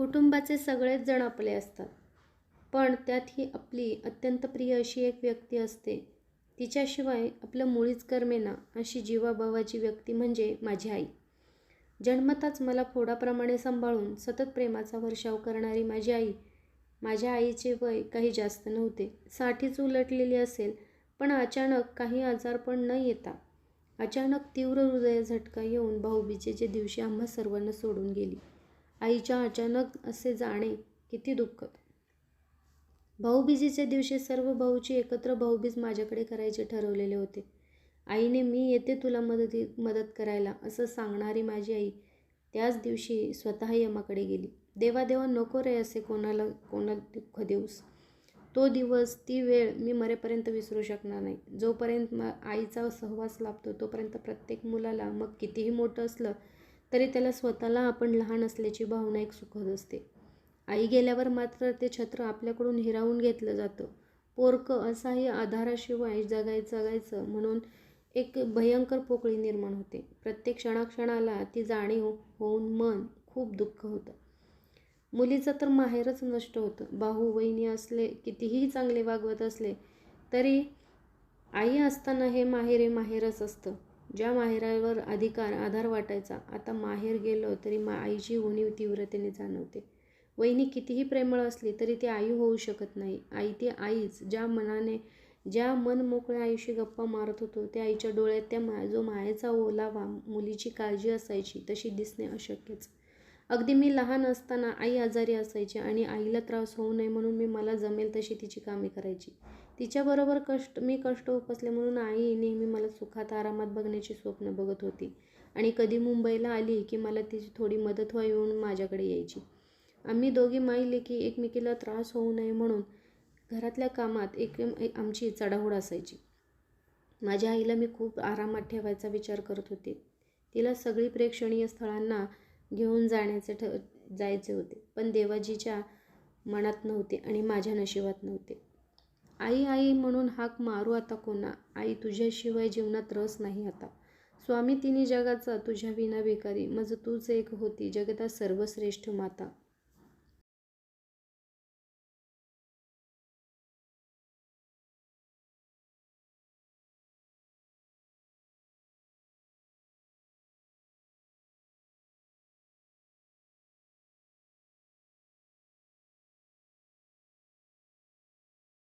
कुटुंबाचे सगळेच जण आपले असतात. पण त्यात ही आपली अत्यंत प्रिय अशी एक व्यक्ती असते. तिच्याशिवाय आपलं मुळीच करमेना अशी जीवाभावाची व्यक्ती म्हणजे माझी आई. जन्मताच मला फोडाप्रमाणे सांभाळून सतत प्रेमाचा वर्षाव करणारी माझी आई. माझ्या आईचे वय काही जास्त नव्हते. साठीच उलटलेली असेल पण अचानक काही आजारपण न येता अचानक तीव्र हृदय झटका येऊन भाऊबीजेच्या दिवशी आम्हा सर्वांना सोडून गेली. आईच्या अचानक असे जाणे किती दुःखद. भाऊबीजीच्या दिवशी सर्व भाऊची एकत्र भाऊबीज माझ्याकडे करायचे ठरवलेले होते. आईने मी येते तुला मदती मदत करायला असं सांगणारी माझी आई त्याच दिवशी स्वतः यमाकडे गेली. देवा देवा नको रे असे कोणाला कोणा दुःख देऊस. तो दिवस ती वेळ मी मरेपर्यंत विसरू शकणार नाही. जोपर्यंत मग आईचा सहवास लाभतो तोपर्यंत प्रत्येक मुलाला मग कितीही मोठं असलं तरी त्याला स्वतःला आपण लहान असल्याची भावना एक सुखद असते. आई गेल्यावर मात्र ते छत्र आपल्याकडून हिरावून घेतलं जातं. पोरकं असाही आधाराशिवाय जगायचं जगायचं म्हणून एक भयंकर पोकळी निर्माण होते. प्रत्येक क्षणाक्षणाला ती जाणीव होऊन मन खूप दुःख होतं. मुलीचं तर माहेरच नष्ट होतं. भाऊ वहिनी असले कितीही चांगले वागवत असले तरी आई असताना हे माहेर हे माहेरच असतं. ज्या माहेरावर अधिकार आधार वाटायचा आता माहेर गेलो तरी मा आईची उणीव तीव्रतेने जाणवते. वहिनी कितीही प्रेमळ असली तरी ती आई होऊ शकत नाही. आई ती आईच ज्या मनाने ज्या मन मोकळ्या आईशी गप्पा मारत होतो त्या आईच्या डोळ्यात त्या मा जो मायेचा ओलावा मुलीची काळजी असायची तशी दिसणे अशक्यच. अगदी मी लहान असताना आई आजारी असायची आणि आईला त्रास होऊ नये म्हणून मी मला जमेल तशी तिची कामे करायची. तिच्याबरोबर कष्ट मी कष्ट उपसले म्हणून आई नेहमी मला सुखात आरामात बघण्याची स्वप्न बघत होती आणि कधी मुंबईला आली की मला तिची थोडी मदत व्हावी म्हणून माझ्याकडे यायची. आम्ही दोघी माहिले की एकमेकीला त्रास होऊ नये म्हणून घरातल्या कामात एक आमची चढाओढ असायची. माझ्या आईला मी खूप आरामात ठेवायचा विचार करत होते. तिला सगळी प्रेक्षणीय स्थळांना घेऊन जाण्याचे ठ जायचे होते. पण देवाजीच्या मनात नव्हते आणि माझ्या नशिबात नव्हते. आई आई म्हणून हाक मारू आता कोणा? आई तुझ्याशिवाय जीवनात रस नाही आता. स्वामी तिन्ही जगाचा तुझ्या विना भिकारी. मज तूच एक होती जगता सर्वश्रेष्ठ माता.